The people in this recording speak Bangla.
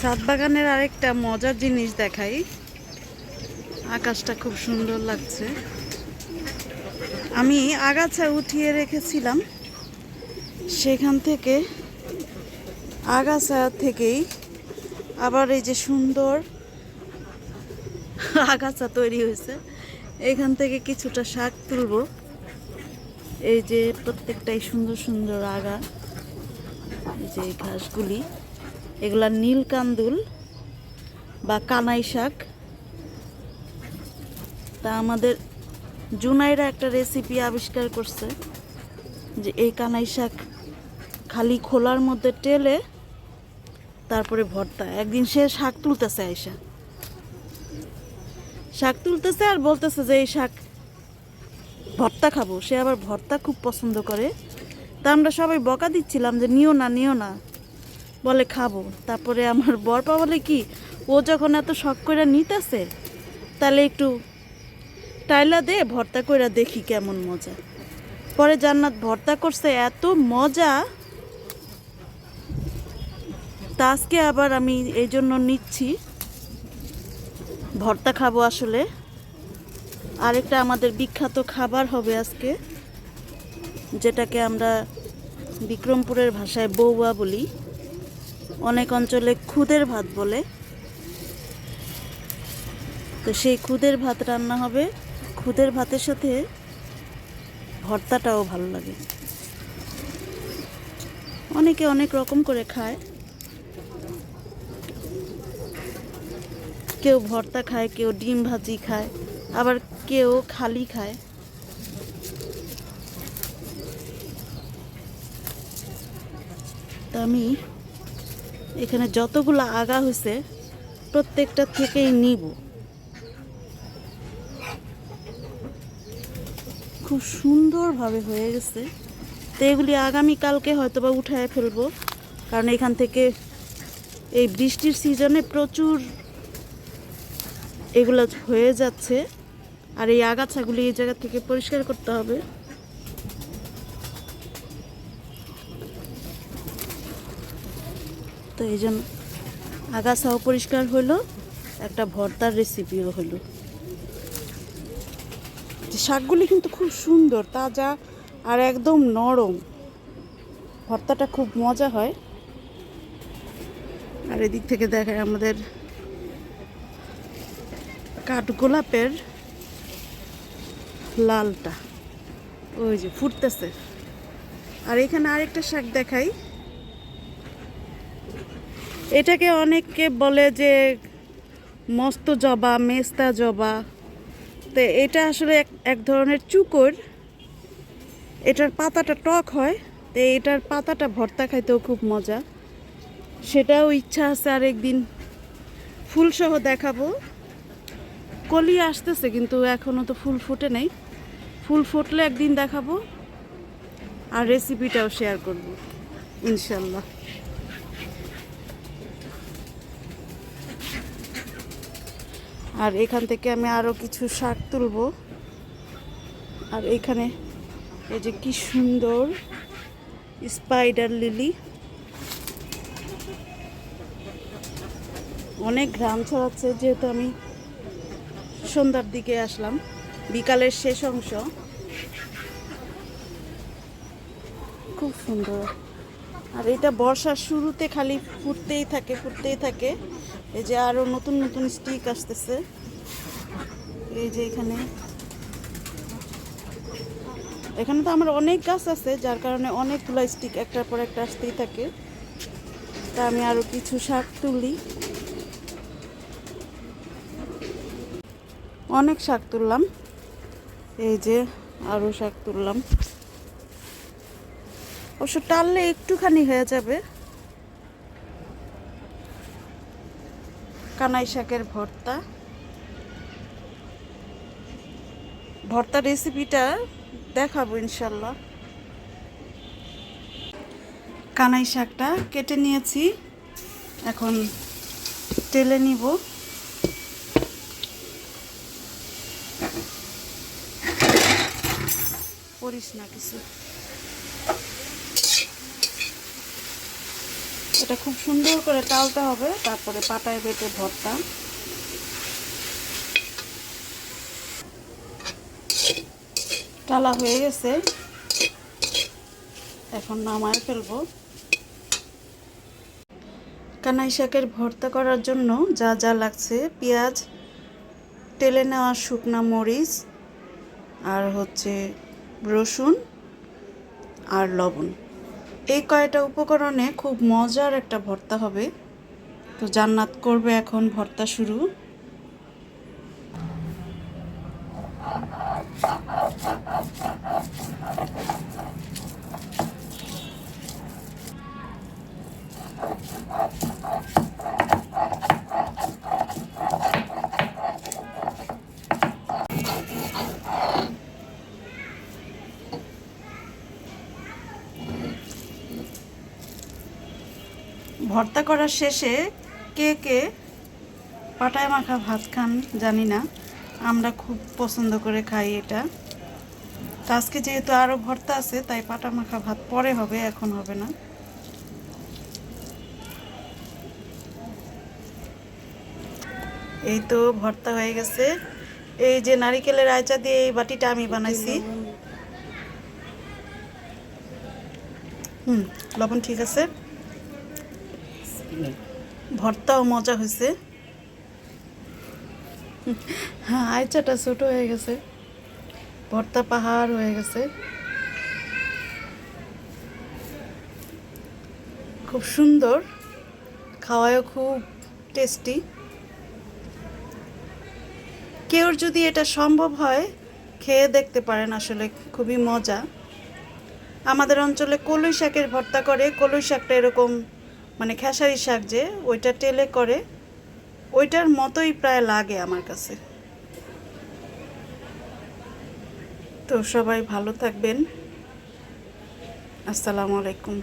ছাদ বাগানের আরেকটা মজার জিনিস দেখাই। আকাশটা খুব সুন্দর লাগছে। আমি আগাছা উঠিয়ে রেখেছিলাম। সেখান থেকে আগাছা থেকেই আবার এই যে সুন্দর আগাছা তৈরি হয়েছে। এখান থেকে কিছুটা শাক তুলবো। এই যে প্রত্যেকটাই সুন্দর সুন্দর আগা। এই যে ঘাসগুলি। এগুলা নীল কান্দুল বা কানাই শাক। তা আমাদের জুনাইরা একটা রেসিপি আবিষ্কার করছে যে এই কানাই শাক খালি খোলার মধ্যে টেলে তারপরে ভর্তা। একদিন সে শাক তুলতেছে আইসা শাক তুলতেছে আর বলতেছে যে এই শাক ভর্তা খাব। সে আবার ভর্তা খুব পছন্দ করে। তা আমরা সবাই বকা দিচ্ছিলাম যে নিও না নিও না। বলে খাব। তারপরে আমার বরপা বলে কি, ও যখন এত শখ করে নিতেছে, তাহলে একটু টাইলা দে, ভর্তা করে দেখি কেমন মজা। পরে জান্নাত ভর্তা করছে, এত মজা। তা আজকে আবার আমি এই জন্য নিচ্ছি। ভর্তা খাব আসলে। আরেকটা আমাদের বিখ্যাত খাবার হবে আজকে, যেটাকে আমরা বিক্রমপুরের ভাষায় বৌয়া বলি। অনেক অঞ্চলে খুদের ভাত বলে। তো সেই খুদের ভাত রান্না হবে। খুদের ভাতের সাথে ভর্তাটাও ভালো লাগে। অনেকে অনেক রকম করে খায়। কেউ ভর্তা খায়, কেউ ডিম ভাজি খায়, আবার কেউ খালি খায়। তা আমি এখানে যতগুলো আগা হয়েছে, প্রত্যেকটা থেকেই নিব। খুব সুন্দরভাবে হয়ে গেছে। তো এগুলি আগামীকালকে হয়তো বা উঠায় ফেলব, কারণ এখান থেকে এই বৃষ্টির সিজনে প্রচুর এগুলো হয়ে যাচ্ছে। আর এই আগাছাগুলি এই জায়গা থেকে পরিষ্কার করতে হবে। তো এই জন্য আগাছাও পরিষ্কার হলো, একটা ভর্তার রেসিপিও হলো। শাকগুলি কিন্তু খুব সুন্দর, তাজা আর একদম নরম। ভর্তাটা খুব মজা হয়। আর এদিক থেকে দেখায় আমাদের কাঠগোলাপের লালটা। ওই যে ফুটতেছে। আর এখানে আরেকটা শাক দেখাই। এটাকে অনেকে বলে যে মস্ত জবা, মেস্তা জবা। তো এটা আসলে এক ধরনের চুকর। এটার পাতাটা টক হয়, তো এটার পাতাটা ভর্তা খাইতেও খুব মজা। সেটাও ইচ্ছা আছে আর একদিন ফুলসহ দেখাবো। কলি আসতেছে কিন্তু এখনও তো ফুল ফুটে নেই। ফুল ফুটলে একদিন দেখাবো আর রেসিপিটাও শেয়ার করব, ইনশাল্লাহ। আর এখান থেকে আমি আরও কিছু শাক তুলবো। আর এখানে এই যে কি সুন্দর স্পাইডার লিলি অনেক ঘ্রাম ছড়াচ্ছে, যেহেতু আমি সন্ধ্যার দিকে আসলাম, বিকালের শেষ অংশ। খুব সুন্দর। আর এটা বর্ষার শুরুতে খালি ফুটতেই থাকে ফুটতেই থাকে। এই যে আরও নতুন নতুন স্টিক আসতেছে। এই যে এখানে। এখানে তো আমার অনেক গাছ আছে, যার কারণে অনেকগুলো স্টিক একটার পর একটা আসতেই থাকে। তা আমি আরও কিছু শাক তুলি। অনেক শাক তুললাম। এই যে আরও শাক তুললাম। অবশ্য টাললে একটুখানি হয়ে যাবে। কানাই শাকের ভর্তা। ভর্তা রেসিপিটা দেখাবো ইনশাল্লাহ। কানাই শাকটা কেটে নিয়েছি। এখন তেলে নিব। করিস না কিছু। সেটা খুব সুন্দর করে টালতে হবে, তারপরে পাটায় বেটে ভর্তা। টালা হয়ে গেছে। এখন নামায় ফেলব। কানাই শাকের ভর্তা করার জন্য যা যা লাগছে, পেঁয়াজ, তেলে নেওয়া শুকনা মরিচ আর হচ্ছে রসুন আর লবণ। এই কয়টা উপকরণে খুব মজার একটা ভর্তা হবে। তো জান্নাত করবে এখন ভর্তা শুরু। ভর্তা করার শেষে কে কে পাটায় মাখা ভাত খান জানি না। আমরা খুব পছন্দ করে খাই এটা। আজকে যেহেতু আরও ভর্তা আছে, তাই পাটা মাখা ভাত পরে হবে, এখন হবে না। এই তো ভর্তা হয়ে গেছে। এই যে নারিকেলের আয়চা দিয়ে এই বাটিটা আমি বানাইছি। হুম, লবণ ঠিক আছে। ভর্তাও মজা হয়েছে হ্যাঁ আইচাটা ছোট হয়ে গেছে। ভর্তা পাহাড় হয়ে গেছে। খুব সুন্দর। খাওয়ায়ও খুব টেস্টি। কেউ যদি এটা সম্ভব হয়, খেয়ে দেখতে পারেন আসলে, খুবই মজা। আমাদের অঞ্চলে কলই শাকের ভর্তা করে, কলই শাকটা এরকম মানে খেসারি শাক যে, ওইটা টেলে করে, ওইটার মতোই প্রায় লাগে আমার কাছে। তো সবাই ভালো থাকবেন। আসসালামু আলাইকুম।